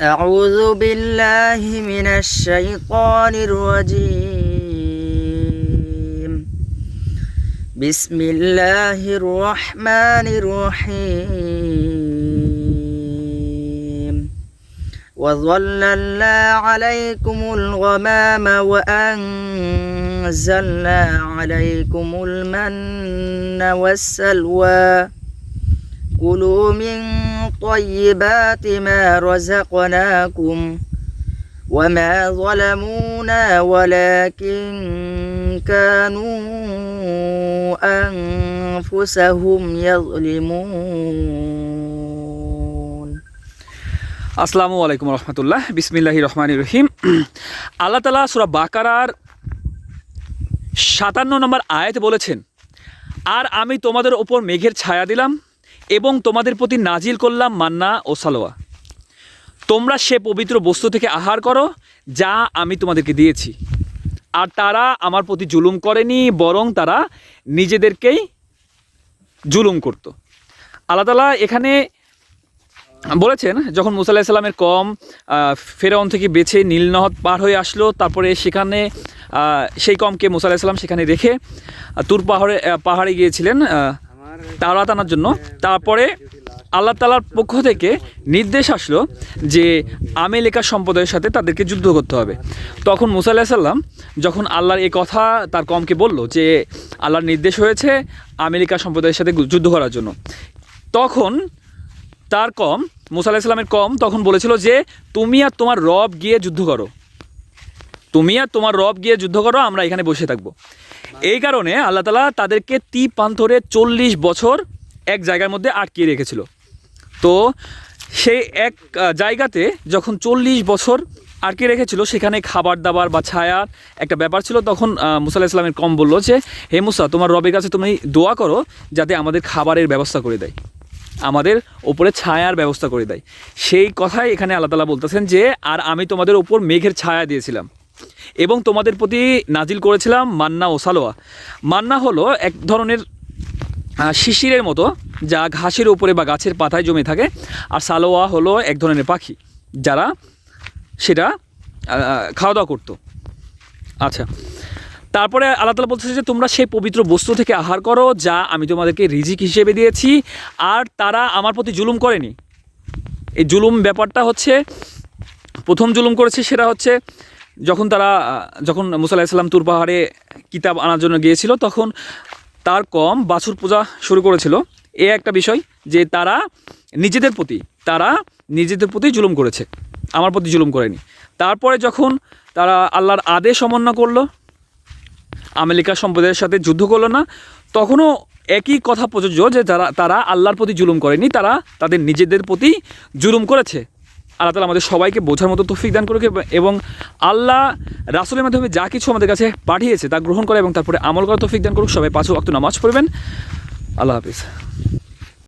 أعوذ بالله من الشيطان الرجيم. بسم الله الرحمن الرحيم. وظللنا عليكم الغمام وأنزلنا عليكم المن والسلوى. كلوا من طيبات ما رزقناكم وما ظلمونا ولكن كانوا أنفسهم يظلمون আসসালামু আলাইকুম রহমতুল্লাহ বিসমিল্লাহি রহমান রহিম আল্লাহ তালা সুরা বাকারার সাতান্ন নম্বর আয়াত বলেছেন আর আমি তোমাদের ওপর মেঘের ছায়া দিলাম এবং তোমাদের প্রতি নাজিল করলাম মান্না ও সালোয়া। তোমরা সে পবিত্র বস্তু থেকে আহার করো, যা আমি তোমাদেরকে দিয়েছি। আর তারা আমার প্রতি জুলুম করেনি, বরং তারা নিজেদেরকেই জুলুম করত। আল্লাহ তালা এখানে বলেছেন, যখন মুসা আলাহিসাল্লামের কম ফেরাউন থেকে বেছে নীলনহদ পার হয়ে আসলো, তারপরে সেখানে সেই কমকে মুসা আলাহিসাল্লাম সেখানে রেখে তুর পাহাড়ে পাহাড়ে গিয়েছিলেন তাওরাত আনার জন্য। তারপরে আল্লাহ তালার পক্ষ থেকে নির্দেশ আসলো যে আমেলিকা সম্প্রদায়ের সাথে তাদেরকে যুদ্ধ করতে হবে। তখন মুসা আলাহিসাল্লাম যখন আল্লাহর এই কথা তার কমকে বলল যে আল্লাহর নির্দেশ হয়েছে আমেরিকা সম্প্রদায়ের সাথে যুদ্ধ করার জন্য। তখন তার কম, মুসা আলাহিসাল্লামের কম তখন বলেছিল যে, তুমি আর তোমার রব গিয়ে যুদ্ধ করো। তুমি আর তোমার রব গিয়ে যুদ্ধ করো, আমরা এখানে বসে থাকব। এই কারণে আল্লাহ তালা তাদেরকে তি পান্থরে চল্লিশ বছর এক জায়গার মধ্যে আটকিয়ে রেখেছিল। তো সেই এক জায়গাতে যখন চল্লিশ বছর আটকে রেখেছিল, সেখানে খাবার দাবার বা ছায়ার একটা ব্যাপার ছিল, তখন মুসা ইসলামের কম বলল যে, হে মুসা, তোমার রবের কাছে তুমি দোয়া করো যাতে আমাদের খাবারের ব্যবস্থা করে দেয়। আমাদের ওপরে ছায়ার ব্যবস্থা করে দেয়। সেই কথাই এখানে আল্লাহ তালা বলতেছেন যে, আর আমি তোমাদের ওপর মেঘের ছায়া দিয়েছিলাম। এবং তোমাদের প্রতি নাজিল করেছিলাম মান্না ও সালোয়া। মান্না হলো এক ধরনের শিশিরের মতো, যা ঘাসের উপরে বা গাছের পাতায় জমে থাকে, আর সালোয়া হলো এক ধরনের পাখি, যারা সেটা খাওয়া দাওয়া করতো। আচ্ছা তারপরে আল্লাহ তালা বলতেছে যে, তোমরা সেই পবিত্র বস্তু থেকে আহার করো, যা আমি তোমাদেরকে রিজিক হিসেবে দিয়েছি, আর তারা আমার প্রতি জুলুম করেনি। এই জুলুম ব্যাপারটা হচ্ছে, প্রথম জুলুম করেছে সেটা হচ্ছে যখন তারা যখন মুসা আলাহিসাল্লাম তুর পাহাড়ে কিতাব আনার জন্য গিয়েছিল, তখন তার কম বাছুর পূজা শুরু করেছিল। এ একটা বিষয় যে তারা নিজেদের প্রতি, তারা নিজেদের প্রতি জুলুম করেছে। আমার প্রতি জুলুম করেনি। তারপরে যখন তারা আল্লাহর আদেশ অমান্য করল, আমেরিকা সম্প্রদায়ের সাথে যুদ্ধ করল না, তখনও একই কথা প্রযোজ্য যে তারা তারা আল্লাহর প্রতি জুলুম করেনি, তারা তাদের নিজেদের প্রতি জুলুম করেছে। আল্লাহ তালা আমাদের সবাইকে বোঝার মতো তৌফিক দান করুক এবং আল্লাহ রাসুলের মাধ্যমে যা কিছু আমাদের কাছে পাঠিয়েছে তা গ্রহণ করে এবং তারপরে আমল করা তৌফিক দান করুক। সবাই পাঁচ অক্ত নামাজ পড়বেন। আল্লাহ হাফিজ।